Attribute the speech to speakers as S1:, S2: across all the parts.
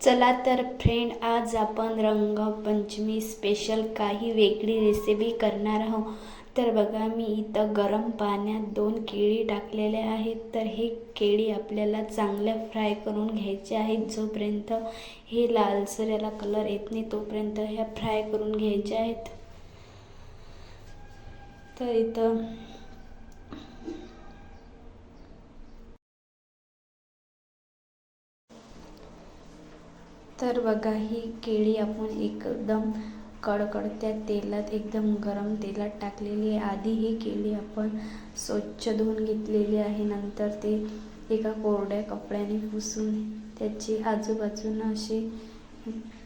S1: चला तर फ्रेंड आज आपण रंगपंचमी स्पेशल काही वेगळी रेसिपी करणार आहोत. तर बघा मी इथं गरम पाण्यात दोन केळी टाकलेले आहेत. तर हे केळी आपल्याला चांगल्या फ्राय करून घ्यायचे आहेत. जोपर्यंत हे लालसर याला कलर येत नाही तोपर्यंत ह्या फ्राय करून घ्यायच्या आहेत. तर इथं तर बघा ही केळी आपण एकदम कडकडत्या तेलात एकदम गरम तेलात टाकलेली आहे. आधी ही केळी आपण स्वच्छ धुवून घेतलेली आहे. नंतर ते एका कोरड्या कपड्याने पुसून त्याची आजूबाजूनं अशी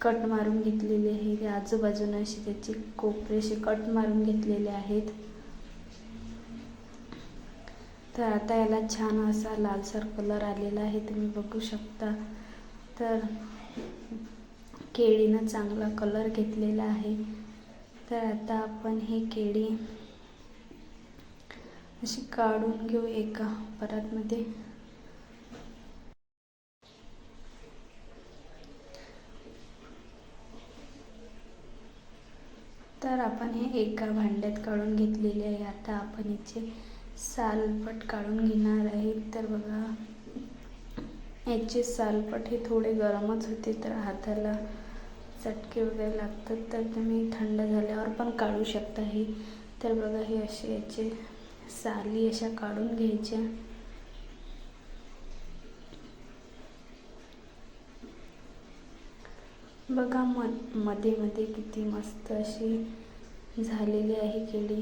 S1: कट मारून घेतलेली आहे. ते आजूबाजूनं अशी त्याची कोपरे असे कट मारून घेतलेले आहेत. तर आता याला छान असा लालसर कलर आलेला आहे. तुम्ही बघू शकता. तर केळीनं चांगला कलर घेतलेला आहे. तर आता आपण हे केळी अशी काढून घेऊ एका परातमध्ये. तर आपण हे एका भांड्यात काढून घेतलेले आहे. आता आपण याचे सालपट काढून घेणार आहे. तर बघा याचे सालपट हे थोडे गरमच होते तर हाताला चटके वगैरे लागतात तर तुम्ही थंड झाल्यावर पण काढू शकता हे. तर बघा हे असे याचे साली अशा काढून घ्यायच्या. बघा म मध्ये मध्ये किती मस्त अशी झालेली आहे केळी.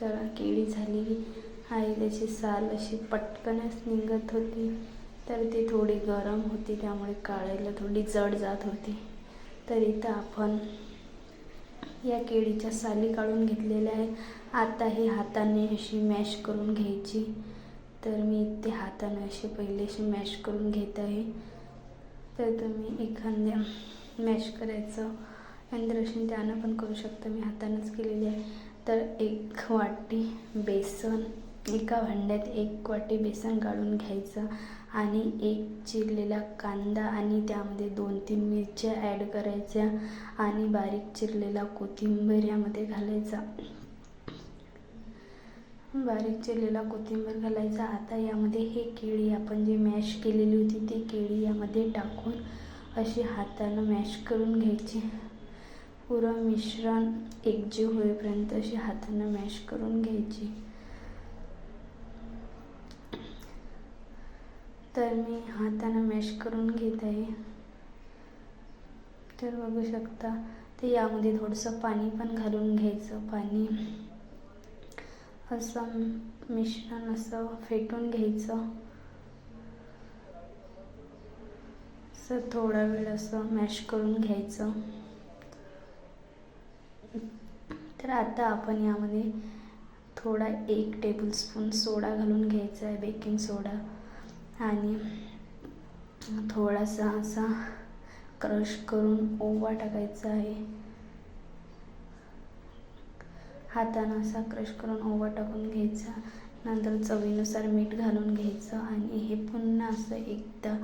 S1: तर केळी झालेली आहे त्याची साल अशी पटकनच निघत होती. तर ती थोडी गरम होती त्यामुळे काढायला थोडी जड जात होती. तर इथं आपण या केळीच्या साली काढून घेतलेल्या आहे आता हे हाताने अशी मॅश करून घ्यायची. तर मी इथे हाताने असे पहिले अशी मॅश करून घेत आहे. तर तुम्ही एखाद्या मॅश करायचं यंत्राशी त्यानं पण करू शकता. मी हातानंच केलेली आहे. तर एक वाटी बेसन एका भांड्यात एक वाटी बेसन काढून घ्यायचं आणि एक चिरलेला कांदा आणि त्यामध्ये दोन तीन मिरच्या ॲड करायच्या आणि बारीक चिरलेला कोथिंबीर यामध्ये घालायचा. बारीक चिरलेला कोथिंबीर घालायचा. आता यामध्ये हे केळी आपण जी मॅश केलेली होती ती केळी यामध्ये टाकून अशी हातानं मॅश करून घ्यायची. पुरं मिश्रण एकजीव होईपर्यंत अशी हातानं मॅश करून घ्यायची. तर मी हातानं मॅश करून घेत आहे. तर बघू शकता तर यामध्ये थोडंसं पाणी पण घालून घ्यायचं. पाणी असं मिश्रण असं फेटून घ्यायचं. असं थोडा वेळ असं मॅश करून घ्यायचं. तर आता आपण यामध्ये थोडा एक टेबलस्पून सोडा घालून घ्यायचा आहे बेकिंग सोडा आणि थोडासा असा क्रश करून ओवा टाकायचा आहे. हातानं असा क्रश करून ओवा टाकून घ्यायचा. नंतर चवीनुसार मीठ घालून घ्यायचं आणि हे पुन्हा असं एकदा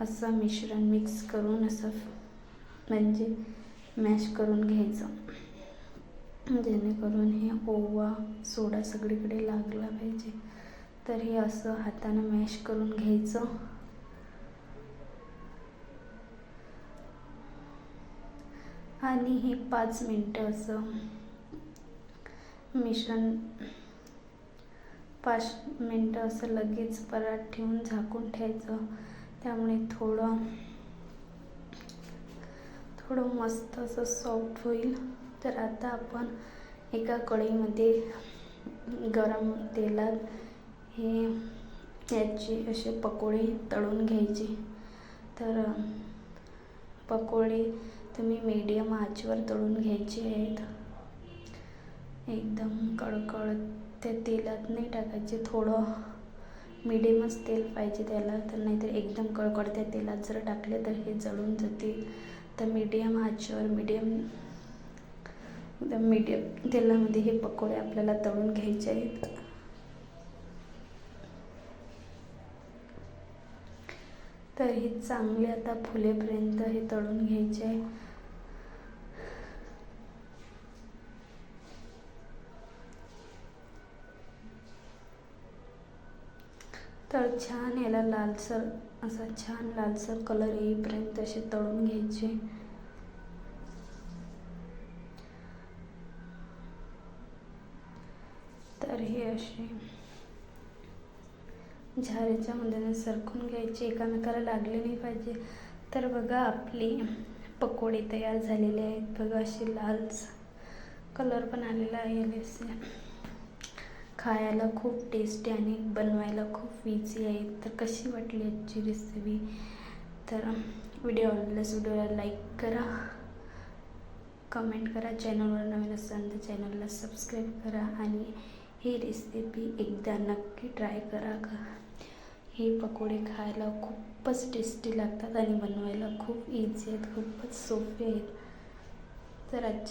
S1: असं मिश्रण मिक्स करून असं म्हणजे मॅश करून घ्यायचं. जेणेकरून हे ओवा सोडा सगळीकडे लागला पाहिजे. तर हे असं हातानं मॅश करून घ्यायचं. आणि हे पाच मिनटं असं मिश्रण पाच मिनटं असं लगेच परात ठेवून झाकून ठेवायचं. त्यामुळे थोडं थोडं मस्त असं सॉफ्ट होईल. तर आता आपण एका कढईमध्ये गरम तेलात हे याचे असे पकोडे तळून घ्यायचे. तर पकोडे तुम्ही मीडियम आचवर तळून घ्यायचे आहेत. एकदम कडकड त्या तेलात नाही टाकायचे थोडं मिडियमच तेल पाहिजे त्याला तर नाहीतर एकदम कडकडत्या तेलात जर टाकले तर हे जळून जातील. तर मीडियम आचवर मीडियम एकदम मीडियम तेलामध्ये हे पकोडे आपल्याला तळून घ्यायचे आहेत. तर तर हे चांगले आता फुलेपर्यंत हे तळून घ्यायचे आहे. तर छान याला लालसर असा छान लालसर कलर येईपर्यंत असे तळून घ्यायचे. तर हे असे झारेच्या मदतीने सरकून घ्यायचे एकामेकाला लागले नाही पाहिजे. तर बघा आपले पकोडे तयार झालेले आहेत. बघा असे लाल कलर पण आलेला आहे याला खायला खूप टेस्टी आणि बनवायला खूप इझी आहे. तर कशी वाटली आजची रेसिपी तर व्हिडिओ आवडल्यास व्हिडिओला लाईक करा. कमेंट करा. चॅनलवर नवीन असाल तर चॅनलला सबस्क्राईब करा. आणि ही रेसिपी एकदा नक्की ट्राय करा. का हे पकोडे खायला खूपच टेस्टी लागतात आणि बनवायला खूप इझी आहेत खूपच सोपे आहेत. तर आजच्या